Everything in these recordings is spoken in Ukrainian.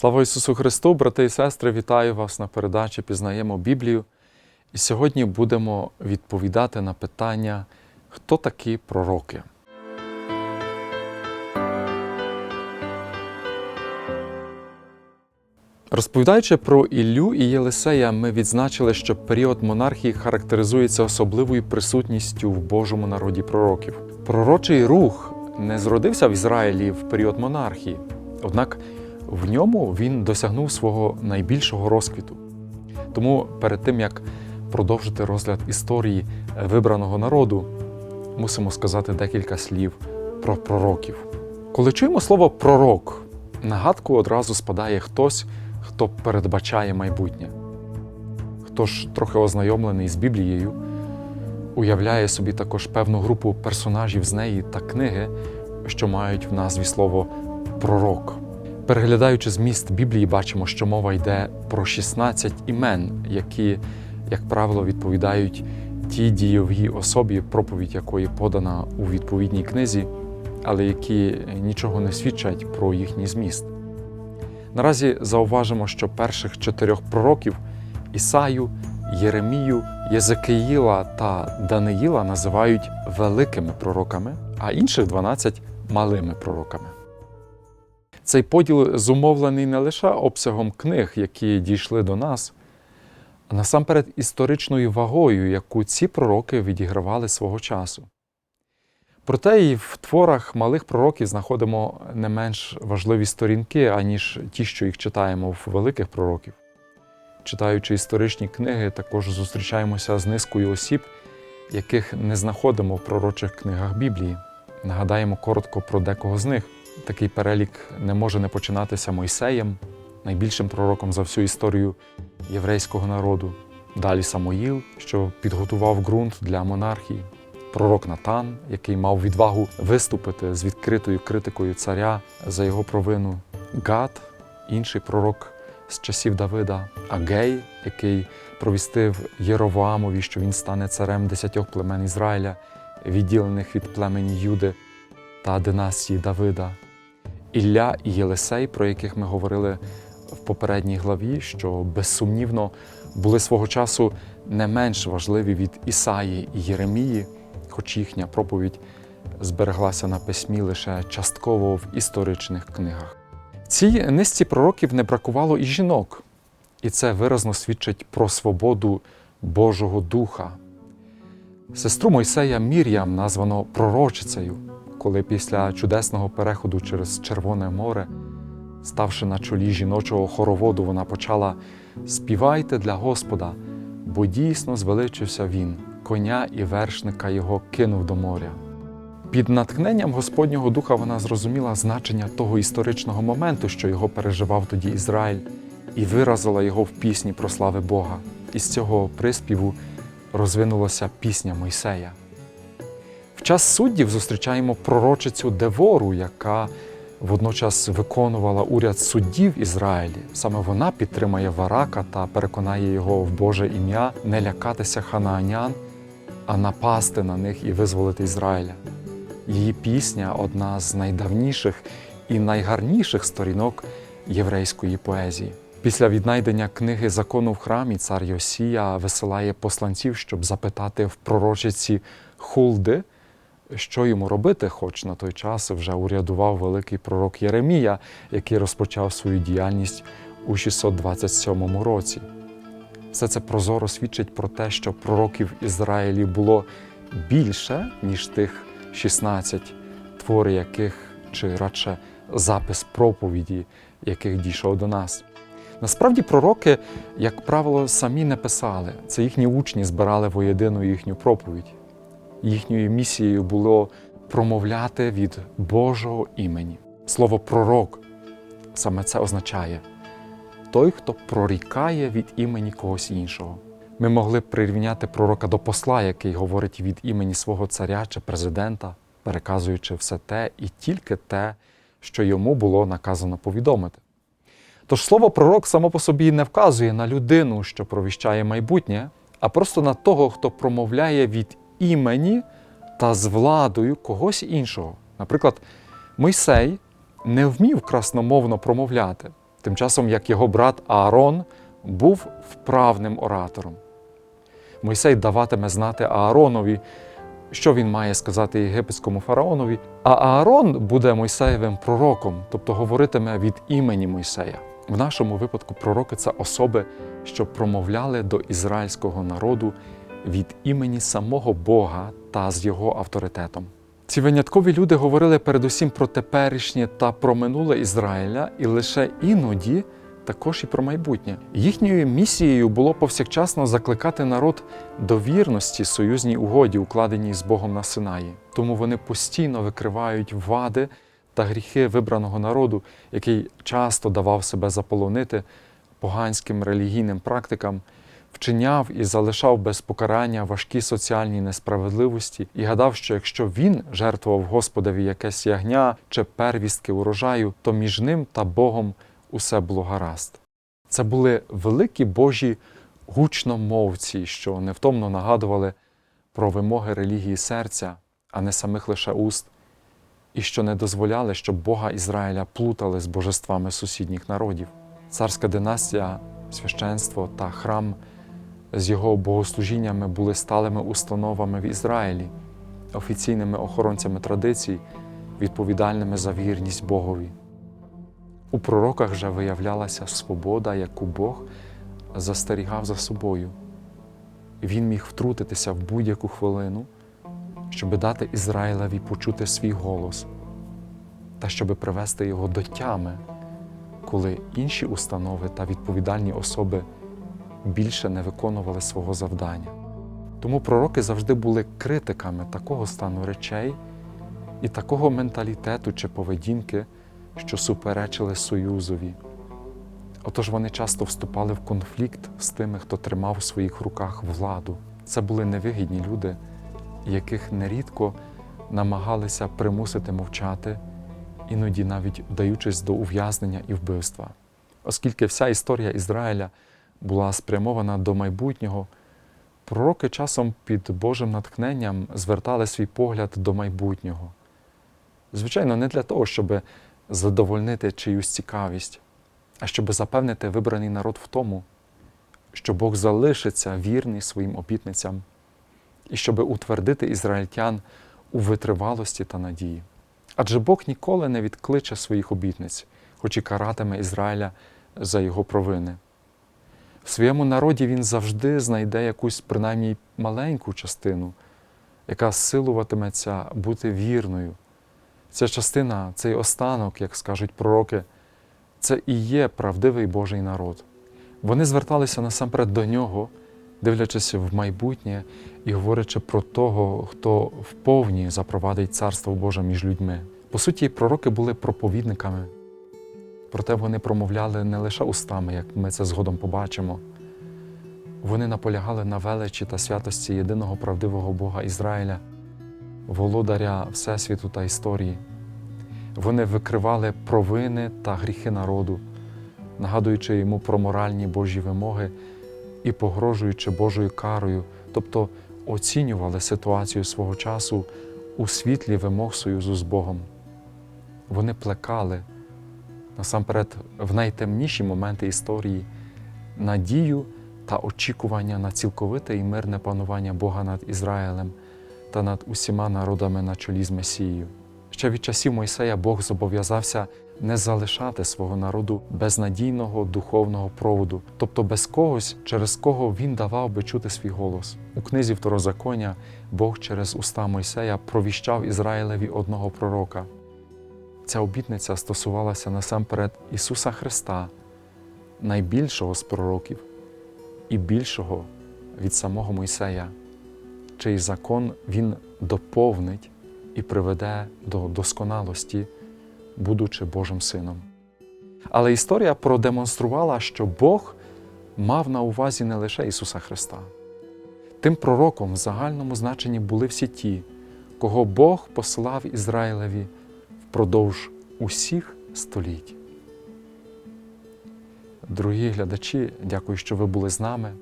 Слава Ісусу Христу, брати і сестри, вітаю вас на передачі Пізнаємо Біблію. І сьогодні будемо відповідати на питання, хто такі пророки. Розповідаючи про Іллю і Єлисея, ми відзначили, що період монархії характеризується особливою присутністю в Божому народі пророків. Пророчий рух не зродився в Ізраїлі в період монархії, однак в ньому він досягнув свого найбільшого розквіту. Тому перед тим як продовжити розгляд історії вибраного народу, мусимо сказати декілька слів про пророків. Коли чуємо слово пророк, на гадку одразу спадає хтось, хто передбачає майбутнє. Хто ж трохи ознайомлений з Біблією, уявляє собі також певну групу персонажів з неї та книги, що мають в назві слово пророк. Переглядаючи зміст Біблії, бачимо, що мова йде про 16 імен, які, як правило, відповідають тій дійовій особі, проповідь якої подана у відповідній книзі, але які нічого не свідчать про їхній зміст. Наразі зауважимо, що перших чотирьох пророків Ісаю, Єремію, Єзекиїла та Даниїла називають великими пророками, а інших 12 малими пророками. Цей поділ зумовлений не лише обсягом книг, які дійшли до нас, а насамперед історичною вагою, яку ці пророки відігравали свого часу. Проте і в творах малих пророків знаходимо не менш важливі сторінки, аніж ті, що їх читаємо в великих пророків. Читаючи історичні книги, також зустрічаємося з низкою осіб, яких не знаходимо в пророчих книгах Біблії. Нагадаємо коротко про декого з них. Такий перелік не може не починатися Мойсеєм, найбільшим пророком за всю історію єврейського народу. Далі Самоїл, що підготував ґрунт для монархії, пророк Натан, який мав відвагу виступити з відкритою критикою царя за його провину, Гад, інший пророк з часів Давида, Агей, який провістив Єровоамові, що він стане царем десятьох племен Ізраїля, відділених від племені Юди та династії Давида. Ілля і Єлисей, про яких ми говорили в попередній главі, що безсумнівно були свого часу не менш важливі від Ісаї і Єремії, хоч їхня проповідь збереглася на письмі лише частково в історичних книгах. В цій низці пророків не бракувало і жінок, і це виразно свідчить про свободу Божого Духа. Сестру Мойсея Мір'ям названо пророчицею, коли після чудесного переходу через Червоне море, ставши на чолі жіночого хороводу, вона почала співайте для Господа, бо дійсно звеличився він, коня і вершника його кинув до моря. Під натхненням Господнього Духа вона зрозуміла значення того історичного моменту, що його переживав тоді Ізраїль, і виразила його в пісні про слави Бога. Із цього приспіву розвинулася пісня Мойсея. В час суддів зустрічаємо пророчицю Девору, яка водночас виконувала уряд суддів Ізраїлі. Саме вона підтримає Варака та переконає його в Боже ім'я не лякатися ханаанян, а напасти на них і визволити Ізраїля. Її пісня одна з найдавніших і найгарніших сторінок єврейської поезії. Після віднайдення книги закону в храмі цар Йосія висилає посланців, щоб запитати в пророчиці Хулди, що йому робити, хоч на той час вже урядував великий пророк Єремія, який розпочав свою діяльність у 627 році. Все це прозоро свідчить про те, що пророків Ізраїлі було більше, ніж тих 16, твори яких, чи радше запис проповіді, яких дійшов до нас. Насправді пророки, як правило, самі не писали. Це їхні учні збирали воєдину їхню проповідь. Їхньою місією було промовляти від Божого імені. Слово пророк саме це означає той, хто прорікає від імені когось іншого. Ми могли б прирівняти пророка до посла, який говорить від імені свого царя чи президента, переказуючи все те і тільки те, що йому було наказано повідомити. Тож слово пророк само по собі не вказує на людину, що провіщає майбутнє, а просто на того, хто промовляє від імені та з владою когось іншого. Наприклад, Мойсей не вмів красномовно промовляти, тим часом як його брат Аарон був вправним оратором. Мойсей даватиме знати Ааронові, що він має сказати єгипетському фараонові, а Аарон буде Мойсеєвим пророком, тобто говоритиме від імені Мойсея. В нашому випадку пророки це особи, що промовляли до ізраїльського народу від імені самого Бога та з його авторитетом. Ці виняткові люди говорили передусім про теперішнє та про минуле Ізраїля, і лише іноді також і про майбутнє. Їхньою місією було повсякчасно закликати народ до вірності союзній угоді, укладеній з Богом на Синаї. Тому вони постійно викривають вади та гріхи вибраного народу, який часто давав себе заполонити поганським релігійним практикам, вчиняв і залишав без покарання важкі соціальні несправедливості і гадав, що якщо він жертвував Господові якесь ягня чи первістки урожаю, то між ним та Богом усе було гаразд. Це були великі Божі гучномовці, що невтомно нагадували про вимоги релігії серця, а не самих лише уст, і що не дозволяли, щоб Бога Ізраїля плутали з божествами сусідніх народів. Царська династія, священство та храм з його богослужіннями були сталими установами в Ізраїлі, офіційними охоронцями традицій, відповідальними за вірність Богові. У пророках вже виявлялася свобода, яку Бог застерігав за собою. Він міг втрутитися в будь-яку хвилину, щоб дати Ізраїлеві почути свій голос та щоб привести його до тями, коли інші установи та відповідальні особи більше не виконували свого завдання. Тому пророки завжди були критиками такого стану речей і такого менталітету чи поведінки, що суперечили Союзові. Отож вони часто вступали в конфлікт з тими, хто тримав у своїх руках владу. Це були невигідні люди, яких нерідко намагалися примусити мовчати, іноді навіть вдаючись до ув'язнення і вбивства. Оскільки вся історія Ізраїля була спрямована до майбутнього, пророки часом під Божим натхненням звертали свій погляд до майбутнього. Звичайно, не для того, щоб задовольнити чиюсь цікавість, а щоб запевнити вибраний народ в тому, що Бог залишиться вірний своїм обітницям і щоб утвердити ізраїльтян у витривалості та надії. Адже Бог ніколи не відкличе своїх обітниць, хоч і каратиме Ізраїля за його провини. В своєму народі він завжди знайде якусь принаймні маленьку частину, яка силуватиметься бути вірною. Ця частина, цей останок, як скажуть пророки, це і є правдивий Божий народ. Вони зверталися насамперед до нього, дивлячись в майбутнє і говорячи про того, хто вповні запровадить царство Боже між людьми. По суті, пророки були проповідниками, проте вони промовляли не лише устами, як ми це згодом побачимо. Вони наполягали на величі та святості єдиного правдивого Бога Ізраїля, володаря Всесвіту та історії. Вони викривали провини та гріхи народу, нагадуючи йому про моральні Божі вимоги і погрожуючи Божою карою, тобто оцінювали ситуацію свого часу у світлі вимог союзу з Богом. Вони плекали насамперед в найтемніші моменти історії надію та очікування на цілковите і мирне панування Бога над Ізраїлем та над усіма народами на чолі з Месією. Ще від часів Мойсея Бог зобов'язався не залишати свого народу без надійного духовного проводу, тобто без когось, через кого він давав би чути свій голос. У книзі Второзаконня Бог через уста Мойсея провіщав Ізраїлеві одного пророка. Ця обітниця стосувалася насамперед Ісуса Христа, найбільшого з пророків і більшого від самого Мойсея, чий закон Він доповнить і приведе до досконалості, будучи Божим Сином. Але історія продемонструвала, що Бог мав на увазі не лише Ісуса Христа. Тим пророком в загальному значенні були всі ті, кого Бог послав Ізраїлеві впродовж усіх століть. Дорогі глядачі, дякую, що ви були з нами.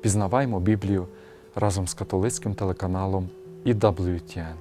Пізнаваймо Біблію разом з католицьким телеканалом EWTN.